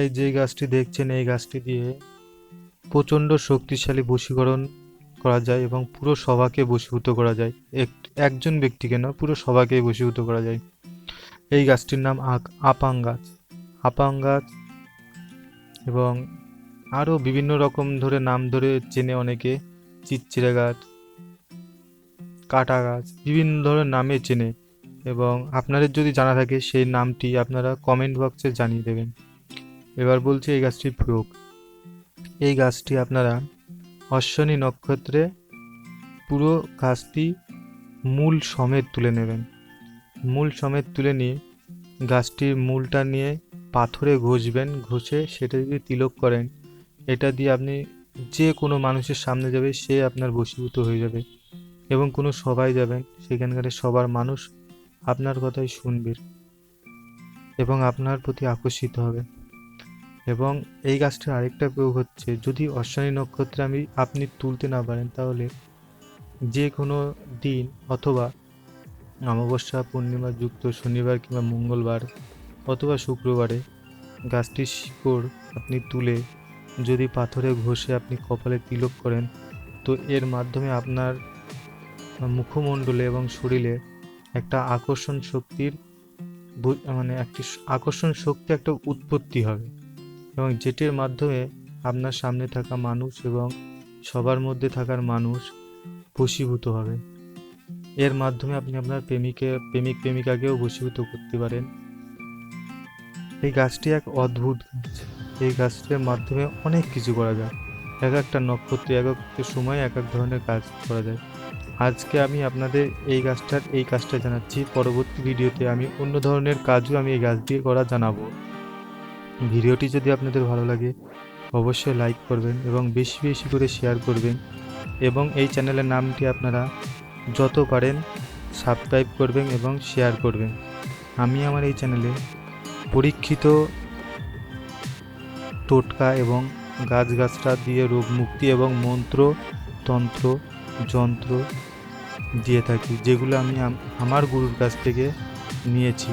এই যে গাছটি দেখছেন, এই গাছটি দিয়ে প্রচণ্ড শক্তিশালী বশীকরণ করা যায় এবং পুরো সভাকে বশীভূত করা যায়। এক- একজন ব্যক্তিকে না পুরো সভাকেই বশীভূত করা যায়। এই গাছটির নাম আপাং গাছ। আপাং গাছ এবং আরও বিভিন্ন রকম ধরে নাম ধরে চেনে অনেকে। চিচ্চিরা গাছ, কাটা গাছ, বিভিন্ন ধরনের নামে চেনে এবং আপনাদের যদি জানা থাকে সেই নামটি আপনারা কমেন্ট বক্সে জানিয়ে দেবেন। এবার বলছি এই গাছটির প্রয়োগ এই গাছটি আপনারা অশ্বনী নক্ষত্রে পুরো গাছটি মূল সমেত তুলে নেবেন। মূল সমেত তুলে নিয়ে গাছটির মূলটা নিয়ে পাথরে ঘষবেন, ঘষে সেটা যদি তিলক করেন, এটা দিয়ে আপনি যে কোনো মানুষের সামনে যাবে, সে আপনার বশীভূত হয়ে যাবে এবং কোনো সবাই যাবেন, সেখানকার সবার মানুষ আপনার কথাই শুনবে এবং আপনার প্রতি আকর্ষিত হবে। এবং এই গাছটার আরেকটা প্রয়োগ হচ্ছে, যদি অশ্বানী নক্ষত্রে আমি, আপনি তুলতে না পারেন, তাহলে যে কোনো দিন অথবা অমাবস্যা, পূর্ণিমা, যুক্ত শনিবার কিংবা মঙ্গলবার অথবা শুক্রবারে গাছটির শিকড় আপনি তুলে যদি পাথরে ঘষে আপনি কপালে তিলক করেন, তো এর মাধ্যমে আপনার মুখমণ্ডলে এবং শরীরে একটা আকর্ষণ শক্তির মানে একটি আকর্ষণ শক্তি একটা উৎপত্তি হবে। এবং যেটির মাধ্যমে আপনার সামনে থাকা মানুষ এবং সবার মধ্যে থাকার মানুষ বশীভূত হবে। এর মাধ্যমে আপনি আপনার প্রেমিকে, প্রেমিক, প্রেমিকাকেও বশীভূত করতে পারেন। এই গাছটি এক অদ্ভুত গাছ। এই গাছটির মাধ্যমে অনেক কিছু করা যায়। এক একটা নক্ষত্রে, এক একটা সময় এক এক ধরনের কাজ করা যায়। আজকে আমি আপনাদের এই গাছটার, এই কাজটা জানাচ্ছি। পরবর্তী ভিডিওতে আমি অন্য ধরনের কাজও আমি এই গাছ দিয়ে করা জানাব। ভিডিওটি যদি আপনাদের ভালো লাগে, অবশ্যই লাইক করবেন এবং বেশি বেশি করে শেয়ার করবেন এবং এই চ্যানেলের নামটি আপনারা যত পারেন সাবস্ক্রাইব করবেন এবং শেয়ার করবেন। আমি আমার এই চ্যানেলে পরীক্ষিত টোটকা এবং গাছগাছরা দিয়ে রোগ মুক্তি এবং মন্ত্র, তন্ত্র, যন্ত্র দিয়ে থাকি, যেগুলো আমি, আমার গুরুর কাছ থেকে নিয়েছি।